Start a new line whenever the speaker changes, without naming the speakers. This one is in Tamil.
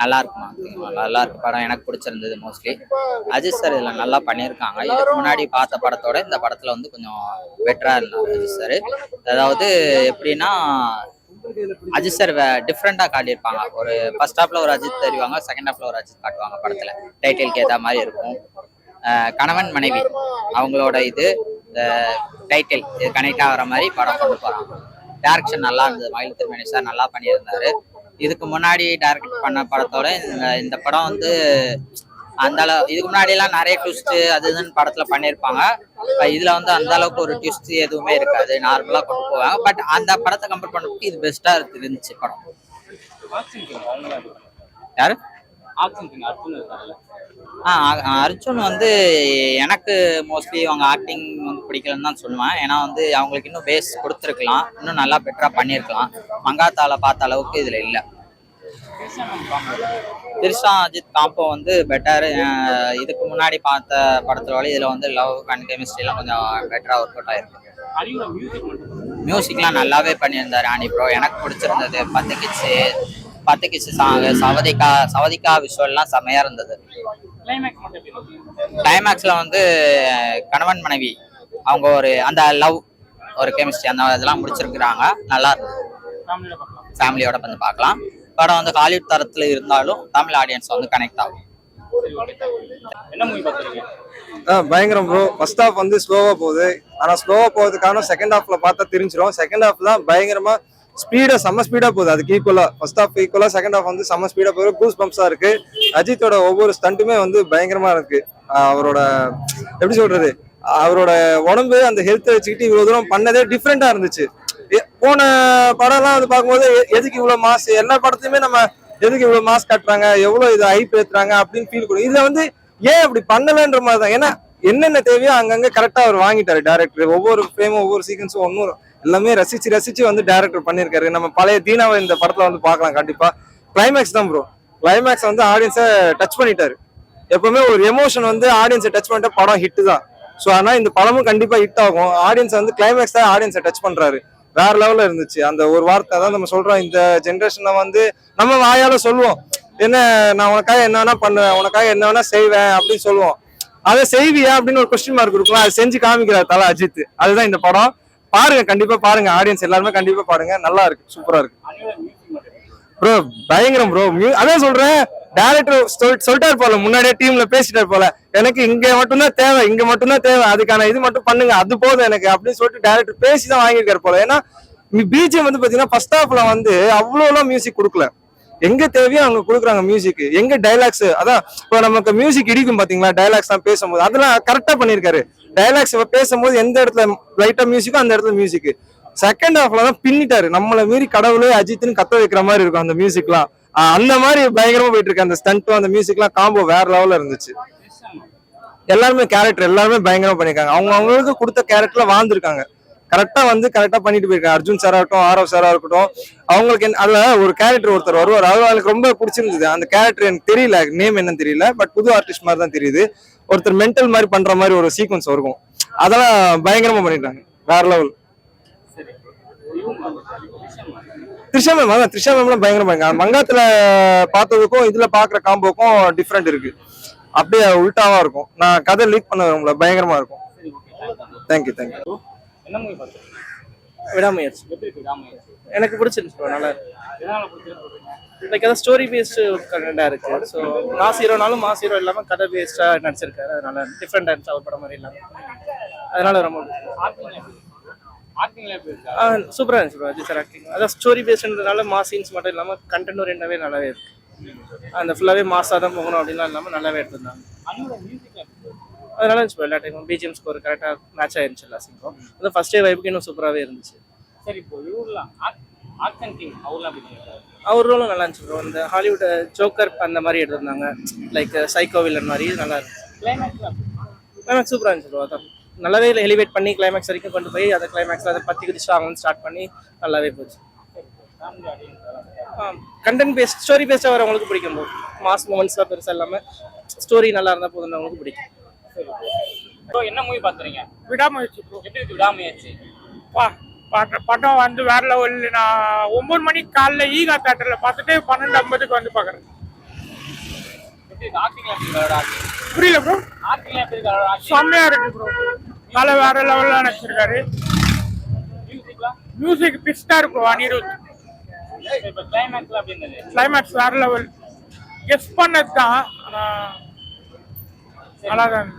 நல்லா இருக்குமா நல்லா இருக்கு படம் எனக்கு பிடிச்சிருந்தது மோஸ்ட்லி அஜித் சார் இதுல நல்லா பண்ணியிருக்காங்க இதுக்கு முன்னாடி பார்த்த படத்தோட இந்த படத்துல வந்து கொஞ்சம் பெட்டரா இருந்தாங்க அஜித் சார் அதாவது எப்படின்னா அஜித் சார் டிஃப்ரெண்டா காட்டியிருப்பாங்க. ஒரு ஃபர்ஸ்ட் ஹாப்ல ஒரு அஜித் தெரிவாங்க செகண்ட் ஹாப்ல ஒரு அஜித் காட்டுவாங்க படத்துல. டைட்டிலுக்கு ஏற்ற மாதிரி இருக்கும். அஹ் கணவன் மனைவி அவங்களோட இது டைட்டில் இது கனெக்ட் ஆகிற மாதிரி படம் கொண்டு போறாங்க. டேரக்ஷன் நல்லா இருந்தது. மயில் திருமணி சார் நல்லா பண்ணியிருந்தாரு. இதுக்கு முன்னாடி டைரக்ட் பண்ண படத்தோட இந்த இந்த படம் வந்து அந்த அளவு இதுக்கு முன்னாடி எல்லாம் நிறைய ட்விஸ்ட் அது இதுன்னு படத்துல பண்ணியிருப்பாங்க இதில் இதுல வந்து அந்த அளவுக்கு ஒரு ட்விஸ்ட் எதுவுமே இருக்காது நார்மலா கொண்டு போவாங்க. பட் அந்த படத்தை கம்பேர் பண்ணுறதுக்கு இது பெஸ்டா இருந்துச்சு படம். யாரு?
அர்ஜுன்
ஆ அர்ஜுன் வந்து எனக்கு மோஸ்ட்லி அவங்க ஆக்டிங் வந்து பிடிக்கலன்னு தான் சொல்லுவேன். ஏன்னா வந்து அவங்களுக்கு இன்னும் பேஸ் கொடுத்துருக்கலாம். இன்னும் நல்லா பெட்டராக பண்ணியிருக்கலாம் மங்காத்தால பார்த்த அளவுக்கு இதில் இல்லை. திரிஷா அஜித் காம்போ வந்து பெட்டர் இதுக்கு முன்னாடி பார்த்த படத்துல விட இதுல வந்து லவ் அண்ட் கெமிஸ்ட்ரிலாம் கொஞ்சம் பெட்டரா ஒர்க் அவுட் ஆயிருக்கு. மியூசிக்லாம் நல்லாவே பண்ணியிருந்தாரு ஆனி ப்ரோ எனக்கு பிடிச்சிருந்தது பத்து கிச்சு பத்து கிச்சு சாங் சவதிகா சவதிகா விஷுவல்லாம் செமையா இருந்தது. கிளைமேக்ஸ்ல வந்து கணவன் மனைவி அவங்க ஒரு அந்த லவ் ஒரு கெமிஸ்ட்ரி அந்த இதெல்லாம் முடிச்சிருக்கிறாங்க. நல்லா
ஃபேமிலியோட
வந்து பார்க்கலாம். படம் வந்து ஹாலிவுட் தரத்துல இருந்தாலும் தமிழ் ஆடியன்ஸ் வந்து கனெக்ட் ஆகும்.
என்ன மூவி பார்த்துருக்கீங்க?
ஆ பயங்கரம் ப்ரோ ஃபர்ஸ்ட் ஹாஃப் வந்து ஸ்லோவா போகுது. ஆனா ஸ்லோவா போகிறதுக்கு காரணம் செகண்ட் ஹாஃப்ல பார்த்தா தெரிஞ்சிடும் செகண்ட் ஹாஃப் தான் பயங்கரமா ஸ்பீடா செம்ம ஸ்பீடா போகுது. அதுக்கு ஈக்குவலா ஃபர்ஸ்ட் ஹாஃப் ஈக்குவலா செகண்ட் ஹாஃப் வந்து செம்ம ஸ்பீடா போகுது. கூஸ் பம்ப்ஸா இருக்கு. அஜித்தோட ஒவ்வொரு ஸ்டண்ட்டுமே வந்து பயங்கரமா இருக்கு. அவரோட எப்படி சொல்றது? அவரோட உடம்பு அந்த ஹெல்த் வச்சுக்கிட்டு இவ்வளவு தூரம் பண்ணதே டிஃப்ரெண்டா இருந்துச்சு. போன படம்லாம் வந்து பார்க்கும்போது எதுக்கு இவ்வளோ மாஸ் எல்லா படத்தையுமே நம்ம எதுக்கு இவ்வளோ மாஸ் காட்டுறாங்க? எவ்வளோ இது ஐப் ஏற்றுறாங்க அப்படின்னு ஃபீல் கொடுக்கும். இதில் வந்து ஏன் அப்படி பண்ணலன்ற மாதிரி தான். ஏன்னா என்னென்ன தேவையோ அங்கங்கே கரெக்டாக அவர் வாங்கிட்டாரு டேரக்டர் ஒவ்வொரு ஃப்ரேமும் ஒவ்வொரு சீக்வன்ஸும் ஒன்றும் எல்லாமே ரசிச்சு ரசிச்சு வந்து டேரக்டர் பண்ணியிருக்காரு. நம்ம பழைய தீனாவை இந்த படத்தில் வந்து பார்க்கலாம் கண்டிப்பாக கிளைமேக்ஸ் தான் ப்ரோ கிளைமேக்ஸ் வந்து ஆடியன்ஸை டச் பண்ணிட்டாரு. எப்பவுமே ஒரு எமோஷன் வந்து ஆடியன்ஸை டச் பண்ணிட்டா படம் ஹிட்டு தான். ஸோ ஆனால் இந்த படமும் கண்டிப்பாக ஹிட் ஆகும். ஆடியன்ஸ் வந்து கிளைமேக்ஸ் தான் ஆடியன்ஸை டச் பண்ணுறாரு வேற லெவல்ல இருந்துச்சு. அந்த ஒரு வார்த்தை தான் நம்ம சொல்றோம். இந்த ஜென்ரேஷன்ல வந்து நம்ம வாயால சொல்லுவோம். என்ன நான் உனக்காக என்ன வேணா பண்ணுவேன் உனக்காக என்ன வேணா செய்வேன் அப்படின்னு சொல்லுவோம். அதை செய்வியா அப்படின்னு ஒரு கொஸ்டின் மார்க் கொடுக்கலாம். அதை செஞ்சு காமிக்கிறார் தலை அஜித். அதுதான் இந்த படம். பாருங்க கண்டிப்பா பாருங்க. ஆடியன்ஸ் எல்லாருமே கண்டிப்பா பாருங்க. நல்லா இருக்கு. சூப்பரா இருக்கு. ப்ரோ பயங்கரம் ப்ரோ அதான் சொல்றேன். டேரக்டர் சொல்லிட்டாரு போல முன்னாடியே டீம்ல பேசிட்டாரு போல. எனக்கு இங்க மட்டும்தான் தேவை இங்க மட்டும்தான் தேவை. அதுக்கான இது மட்டும் பண்ணுங்க அது போதும் எனக்கு அப்படின்னு சொல்லிட்டு டேரக்டர் பேசி தான் வாங்கியிருக்காரு போல. ஏன்னா பிஜிஎம் வந்து பாத்தீங்கன்னா ஃபர்ஸ்ட் ஹாஃப்ல வந்து அவ்வளோலாம் மியூசிக் கொடுக்கல. எங்க தேவையோ அவங்க கொடுக்குறாங்க மியூசிக் எங்க டைலாக்ஸ் அதான் இப்போ நமக்கு மியூசிக் இடிக்கும் பாத்தீங்களா டைலாக்ஸ் தான் பேசும்போது அதெல்லாம் கரெக்டா பண்ணியிருக்காரு. டைலாக்ஸ் பேசும்போது எந்த இடத்துல லைட்டா மியூசிக்கோ அந்த இடத்துல மியூசிக் செகண்ட் ஹாஃப்ல தான் பின்னிட்டாரு. நம்மள மீறி கடவுளே அஜித்னு கத்த வைக்கிற மாதிரி இருக்கும் அந்த மியூசிக்லாம் அந்த மாதிரி பயங்கரமா போயிட்டு இருக்கு. அந்த ஸ்டண்ட்டும் அந்த மியூசிக்லாம் காம்போ வேற லெவல்ல இருந்துச்சு. எல்லாருமே கேரக்டர் எல்லாருமே பயங்கரமா பண்ணிருக்காங்க. அவங்க அவங்களுக்கு கொடுத்த கேரக்டர்ல வாழ்ந்துருக்காங்க. கரெக்டா வந்து கரெக்டா பண்ணிட்டு போயிருக்காங்க. அர்ஜுன் சாரா இருக்கட்டும் ஆரவ் சாரா இருக்கட்டும். அவங்களுக்கு என்ன- அதுல ஒரு கேரக்டர் ஒருத்தர் வருவார். அவர் அவங்களுக்கு ரொம்ப பிடிச்சிருந்தது. அந்த கேரக்டர் எனக்கு தெரியல. நேம் என்னன்னு தெரியல. பட் புது ஆர்டிஸ்ட் மாதிரி தான் தெரியுது. ஒருத்தர் மென்டல் மாதிரி பண்ற மாதிரி ஒரு சீக்வன்ஸ் இருக்கும் அதெல்லாம் பயங்கரமா பண்ணிட்டாங்க வேற லெவல் த்ரிஷா மேம் அதான் த்ரிஷா மேம்லாம் பயங்கரமா இருக்காங்க மங்காத்துல பார்த்ததுக்கும் இதுல பாக்குற காம்போக்கும் டிஃப்ரெண்ட் இருக்கு. அப்படியே உல்டாவா இருக்கும். நான் கதை லீக் பண்ண விரும்பல பயங்கரமா இருக்கும். தேங்க்யூ தேங்க்யூ
என்ன மூவி பார்த்துருக்கீங்க?
விடாமுயற்சி. எனக்கு பிடிச்சிருந்துச்சு bro, நல்லா லைக் அதான் ஸ்டோரி பேஸ்டு கண்டென்ட்டாக இருக்கு. ஸோ மாஸ் ஹீரோனாலும் மாஸ் ஹீரோ இல்லாமல் கதை பேஸ்டாக நடிச்சிருக்காரு. அதனால இருந்துச்சு அவர் படம் மாதிரி இல்லாமல் அதனால ரொம்ப சூப்பராக இருந்துச்சு bro, அஜித் சார் ஆக்டிங் அதான் ஸ்டோரி பேஸ்டுன்றதுனால மாஸ் சீன்ஸ் மட்டும் இல்லாமல் கண்டென்ட் ஓரியண்டாவே நல்லாவே இருக்கு. அந்த ஃபுல்லாகவே மாஸாக தான் போகணும் அப்படின்லாம் இல்லாமல் நல்லாவே எடுத்திருந்தாங்க.
இருக்கு?
அதனால இருந்துச்சு எல்லா டைமும் பிஜிஎம் ஸ்கோர் கரெக்டாக மேட்ச் ஆயிருந்துச்சு எல்லா சீனும் அது ஃபர்ஸ்ட் டே வைப்புக்கு இன்னும் சூப்பராகவே இருந்துச்சு.
சரி இப்போ இவர்லாம்
அவர் ரோலும் நல்லா இருந்துச்சு ப்ரோ இந்த ஹாலிவுட் ஜோக்கர் அந்த மாதிரி எடுத்திருந்தாங்க. லைக் சைக்கோ வில்லன் மாதிரி நல்லா இருந்துச்சு. கிளைமேக்ஸ் சூப்பராக இருந்துச்சு ப்ரோ அதான் நல்லாவே எலிவேட் பண்ணி கிளைமேக்ஸ் வரைக்கும் கொண்டு போய் அதை கிளைமேக்ஸில் அதை பற்றி குதிச்சு அவங்க ஸ்டார்ட் பண்ணி நல்லாவே போச்சு. கண்டென்ட் பேஸ்ட் ஸ்டோரி பேஸ்டாக வரவங்களுக்கு பிடிக்கும் போது மாஸ் மூமெண்ட்ஸ்லாம் பெருசாக இல்லாமல் ஸ்டோரி நல்லா இருந்தால் போதும் அவங்களுக்கு பிடிக்கும்
என்ன மூவி பார்த்துறீங்க
விடாமுயற்சி
எப்படி விடாமுயற்சி?
வா படம் வந்து வேற லெவலில் நான் ஒம்பது மணிக்கு காலைல ஈகா தேட்டரில் பார்த்துட்டு பன்னெண்டு ஐம்பதுக்கு வந்து பார்க்குறேன் புரியல ப்ரோ செம்மையாக இருக்கு? ப்ரோ தலை வேற லெவல்ல
நினச்சிருக்காரு
மியூசிக் பிஸ்டா இருக்கும் அனிருத். கிளைமேக்ஸ் வேற லெவல் கெஸ் பண்ணது தான் நல்லா தான்